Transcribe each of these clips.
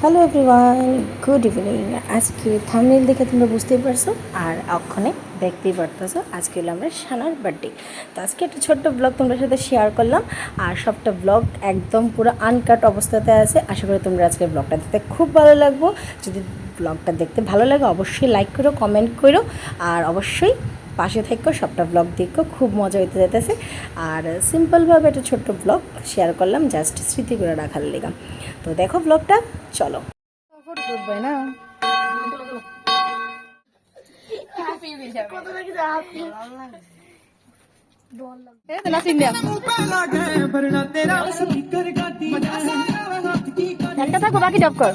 Hello everyone good evening আজকে thumbnail দেখে তোমরা বুঝতেই পারছ আর অক্ষণে দেখতেই পারতেছো। আজকে হলো আমরা সানার বার্থডে তো আজকে একটা ছোট্ট ব্লগ তোমাদের সাথে শেয়ার করলাম। আর সবটা ব্লগ একদম পুরো আনকাট অবস্থাতে আছে। আশা করি তোমরা আজকে ব্লগটা দেখতে খুব ভালো লাগবো। যদি ব্লগটা দেখতে ভালো লাগে, অবশ্যই লাইক করো কমেন্ট করো। আর অবশ্যই পাশে থেকেও সবটা ব্লগ দেখো, খুব মজা হইতে যেতেছে আর সিম্পলভাবে একটা ছোট্ট ব্লগ শেয়ার করলাম জাস্ট স্মৃতি করে রাখার লেগা। তো দেখো ব্লগটা চলো। না। একটা থাকো বাকি জব কর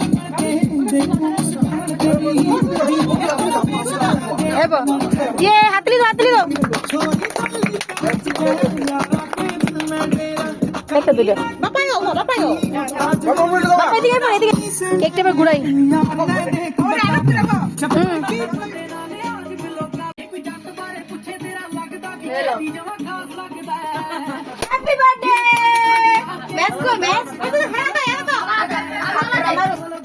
ইয়ে হাতলি দাও হাতলি দাও একটা দুটো বাপায়ও বাপায়ও বাপা এদিকে এবার এদিকে কেকটা এবার ঘুরাই হুম।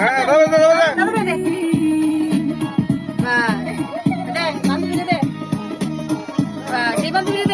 দে। দে,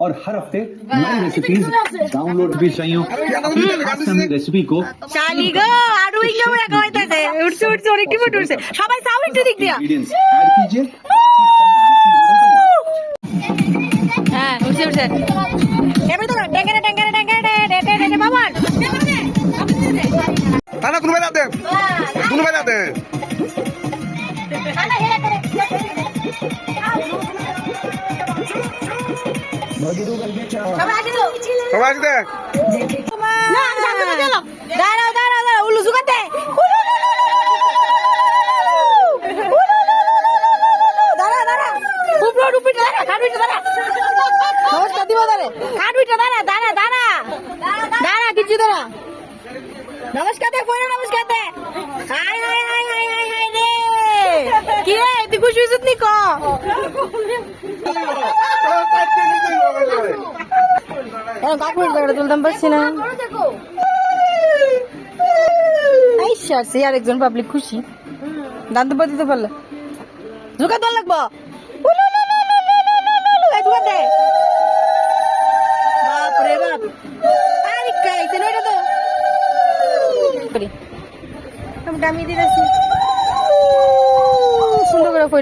और हर हफ्ते नई रेसिपीज डाउनलोड भी चाहिए आज हम रेसिपी को শালি গো আরো ইংলিশ বলে কইতাছে উঠছে উঠছে অনেক টিপট উঠছে সবাই সাউ একটু দিক দিয়া इंग्रेडिएंट्स ऐड कीजिए হ্যাঁ উঠছে উঠছে এবার তো ট্যাঙ্গারে ট্যাঙ্গারে ট্যাঙ্গারে টে টে টে বাবার তানা তুমি যাতে তুমি খাটুইটা দাঁড়া দাঁড়া দাঁড়া দাঁড়া কিছু দাঁড়া নমস্কার দে কি খুশি হইছিস নি ক হ্যাঁ কাকুর জায়গাটা তুলতাম, পারছি না। আসছে আর একজন পাবলিক খুশি। দাঁত দুপা দিতে পারল। জোকা দল লাগবো? আমি দিয়ে সুন্দর করে কই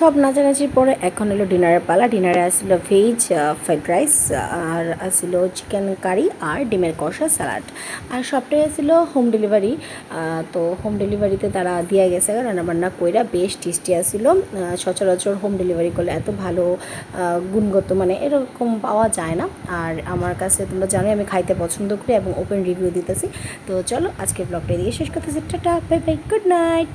সব নাচানাচির পরে এখন হলো ডিনারের পালা। ডিনারে আসছিল ভেজ ফ্রাইড রাইস আর আসছিল চিকেন কারি আর ডিমের কষা স্যালাড আর সবটাই আসছিল হোম ডেলিভারি তো হোম ডেলিভারিতে তারা দিয়ে গেছে, রান্নাবান্না কইরা বেশ টেস্টি আসছিল সচরাচর হোম ডেলিভারি করলে এত ভালো গুণগত মানে এরকম পাওয়া যায় না। আর আমার কাছে তোমরা জানো আমি খাইতে পছন্দ করি এবং ওপেন রিভিউ দিতেছি। তো চলো আজকের ব্লগটা দিয়ে শেষ করতেছি। Tata bye bye good night